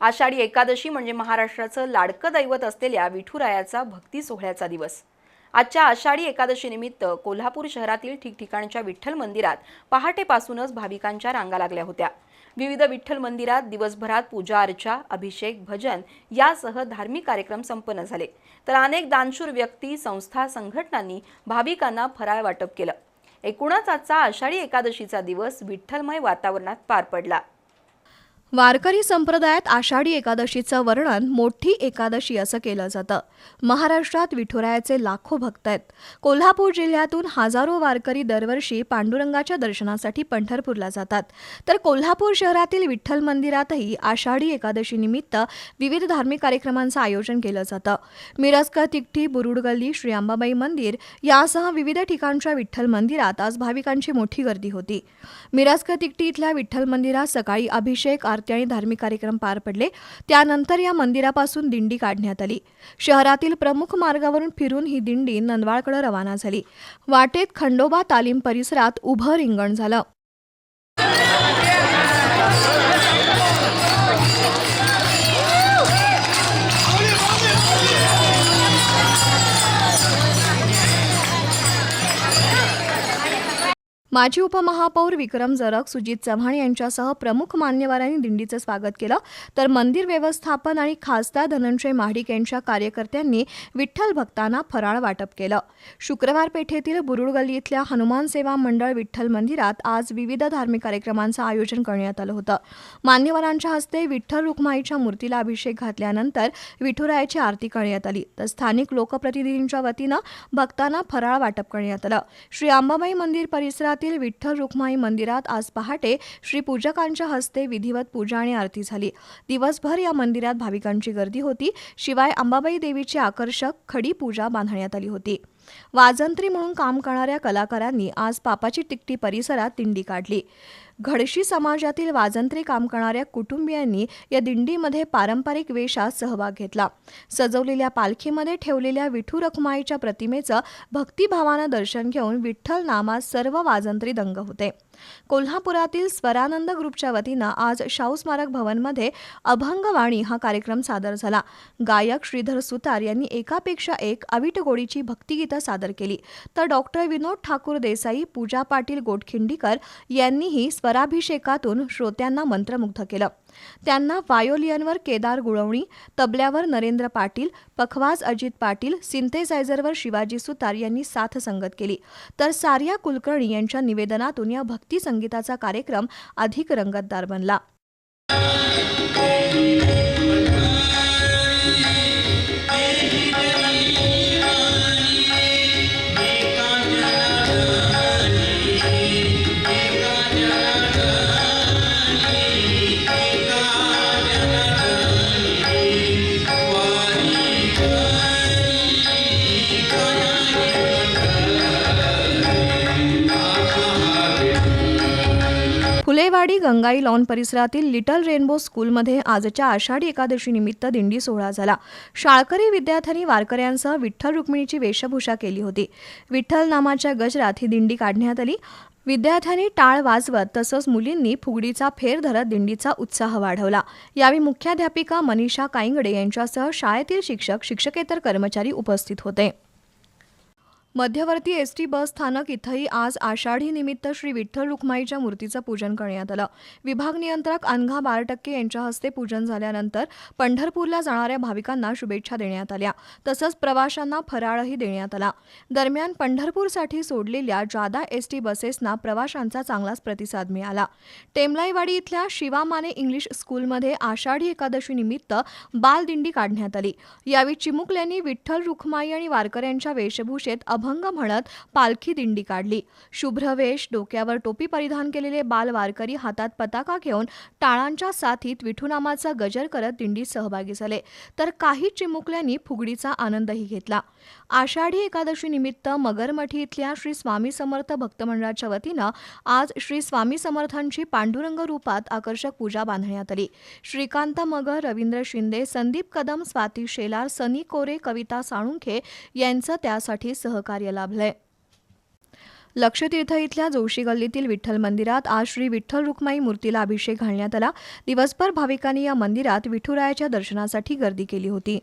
आषाढी एकादशी म्हणजे महाराष्ट्राचं लाडकं दैवत असलेल्या विठुरायाचा भक्ती सोहळ्याचा दिवस. आजच्या आषाढी एकादशीनिमित्त कोल्हापूर शहरातील ठिकठिकाणच्या विठ्ठल मंदिरात पहाटेपासूनच भाविकांच्या रांगा लागल्या होत्या. विविध विठ्ठल मंदिरात दिवसभरात पूजा अर्चा अभिषेक भजन यासह धार्मिक कार्यक्रम संपन्न झाले. तर अनेक दानशूर व्यक्ती संस्था संघटनांनी भाविकांना फराळ वाटप केलं. एकूणच आजचा आषाढी एकादशीचा दिवस विठ्ठलमय वातावरणात पार पडला. वारकरी संप्रदायात आषाढी एकादशीचं वर्णन मोठी एकादशी असं केलं जातं. महाराष्ट्रात विठुरायाचे लाखो भक्त आहेत. कोल्हापूर जिल्ह्यातून हजारो वारकरी दरवर्षी पांडुरंगाच्या दर्शनासाठी पंढरपूरला जातात. तर कोल्हापूर शहरातील विठ्ठल मंदिरातही आषाढी एकादशीनिमित्त विविध धार्मिक कार्यक्रमांचं आयोजन केलं जातं. मिरजकर तिकठी बुरुड गल्ली श्री अंबाबाई मंदिर यासह विविध ठिकाणच्या विठ्ठल मंदिरात आज भाविकांची मोठी गर्दी होती. मिरजकर तिकटी इथल्या विठ्ठल मंदिरात सकाळी अभिषेक आरती आणि धार्मिक कार्यक्रम पार पडले. त्यानंतर या मंदिरापासून दिंडी काढण्यात आली. शहरातील प्रमुख मार्गावरून फिरून ही दिंडी नंदवाळकडे रवाना झाली. वाटेत खंडोबा तालीम परिसरात उभं रिंगण झालं. माजी उपमहापौर विक्रम जरक सुजित चव्हाण यांच्यासह प्रमुख मान्यवरांनी दिंडीचं स्वागत केलं. तर मंदिर व्यवस्थापन आणि खासदार धनंजय महाडिक यांच्या कार्यकर्त्यांनी विठ्ठल भक्तांना फराळ वाटप केलं. शुक्रवार पेठेतील बुरुड गल्ली इथल्या हनुमान सेवा मंडळ विठ्ठल मंदिरात आज विविध धार्मिक कार्यक्रमांचं आयोजन करण्यात आलं होतं. मान्यवरांच्या हस्ते विठ्ठल रुक्माईच्या मूर्तीला अभिषेक घातल्यानंतर विठुरायाची आरती करण्यात आली. तर स्थानिक लोकप्रतिनिधींच्या वतीनं भक्तांना फराळ वाटप करण्यात आलं. श्री अंबाबाई मंदिर परिसरातील विठ्ठल रुक्माई मंदिरात आज पहाटे श्री पूजकांच्या हस्ते विधिवत पूजा आणि आरती झाली. दिवसभर या मंदिरात भाविकांची गर्दी होती. शिवाय अंबाबाई देवीची आकर्षक खडी पूजा बांधण्यात आली होती. वाजंत्री म्हणून काम करणाऱ्या कलाकारांनी आज पापाची तिकटी परिसरात दिंडी काढली. घडशी समाजातील वाजंत्री काम करणाऱ्या कुटुंबियांनी या दिंडीमध्ये पारंपरिक वेशात सहभाग घेतला. सजवलेल्या पालखीमध्ये ठेवलेल्या विठू रखुमाईच्या प्रतिमेचं भक्तिभावानं दर्शन घेऊन विठ्ठल नामात सर्व वाजंत्री दंग होते. कोल्हापुरातील स्वरानंद ग्रुपच्या वतीनं आज शाहू स्मारक भवनमध्ये अभंगवाणी हा कार्यक्रम सादर झाला. गायक श्रीधर सुतार यांनी एकापेक्षा एक अविटगोडीची भक्तिगीतं सादर केली. तर डॉक्टर विनोद ठाकूर देसाई पूजा पाटील गोटखिंडीकर यांनीही स्वराभिषेकातून श्रोत्यांना मंत्रमुग्ध केलं. त्यांना वायोलियनवर केदार गुळवणी तबल्यावर नरेंद्र पाटील पखवाज अजित पाटील सिंथेसायझरवर शिवाजी सुतार यांनी साथ संगत केली. तर सारिया कुलकर्णी यांच्या निवेदनातून या भक्ती संगीताचा कार्यक्रम अधिक रंगतदार बनला. फुलेवाडी गंगाई लॉन परिसरातील लिटल रेनबो स्कूलमध्ये आजच्या आषाढी एकादशी निमित्त दिंडी सोहळा झाला. शाळकरी विद्यार्थ्यांनी वारकऱ्यांसह विठ्ठल रुक्मिणीची वेशभूषा केली होती. विठ्ठल नामाच्या गजरात ही दिंडी काढण्यात आली. विद्यार्थ्यांनी टाळ वाजवत तसंच मुलींनी फुगडीचा फेर धरत दिंडीचा उत्साह वाढवला. यावेळी मुख्याध्यापिका मनीषा काईंगडे यांच्यासह शाळेतील शिक्षक शिक्षकेतर कर्मचारी उपस्थित होते. मध्यवर्ती एस टी बस स्थानक इथंही आज आषाढी निमित्त श्री विठ्ठल रुक्माईच्या मूर्तीचं पूजन करण्यात आलं. विभाग नियंत्रक अनघा बारटक्के यांच्या हस्ते पूजन झाल्यानंतर पंढरपूरला जाणाऱ्या भाविकांना शुभेच्छा देण्यात आल्या. तसंच प्रवाशांना फराळही देण्यात आला. दरम्यान पंढरपूरसाठी सोडलेल्या जादा एस टी बसेसना प्रवाशांचा चांगलाच प्रतिसाद मिळाला. टेमलाईवाडी इथल्या शिवा माने इंग्लिश स्कूलमध्ये आषाढी एकादशी निमित्त बालदिंडी काढण्यात आली. यावेळी चिमुकल्यांनी विठ्ठल रुखमाई आणि वारकऱ्यांच्या वेशभूषेत अभंग म्हणत पालखी दिंडी काढली. शुभ्र वेश डोक्यावर टोपी परिधान केलेले बाल वारकरी हातात पताका घेऊन टाळांच्या साथीत विठुनामाचा गजर करत दिंडीत सहभागी झाले. तर काही चिमुकल्यांनी फुगडीचा आनंदही घेतला. आषाढी एकादशी निमित्त मगरमठी इथल्या श्री स्वामी समर्थ भक्त मंडळाच्या वतीनं आज श्री स्वामी समर्थांची पांडुरंग रूपात आकर्षक पूजा बांधण्यात आली. श्रीकांत मगर रवींद्र शिंदे संदीप कदम स्वाती शेलार सनी कोरे कविता साळुंखे यांचं त्यासाठी सहकार्य लाभलंय. लक्षतीर्थ इथल्या जोशी गल्लीतील विठ्ठल मंदिरात आज श्री विठ्ठल रुक्माई मूर्तीला अभिषेक घालण्यात आला. दिवसभर भाविकांनी या मंदिरात विठुरायाच्या दर्शनासाठी गर्दी केली होती.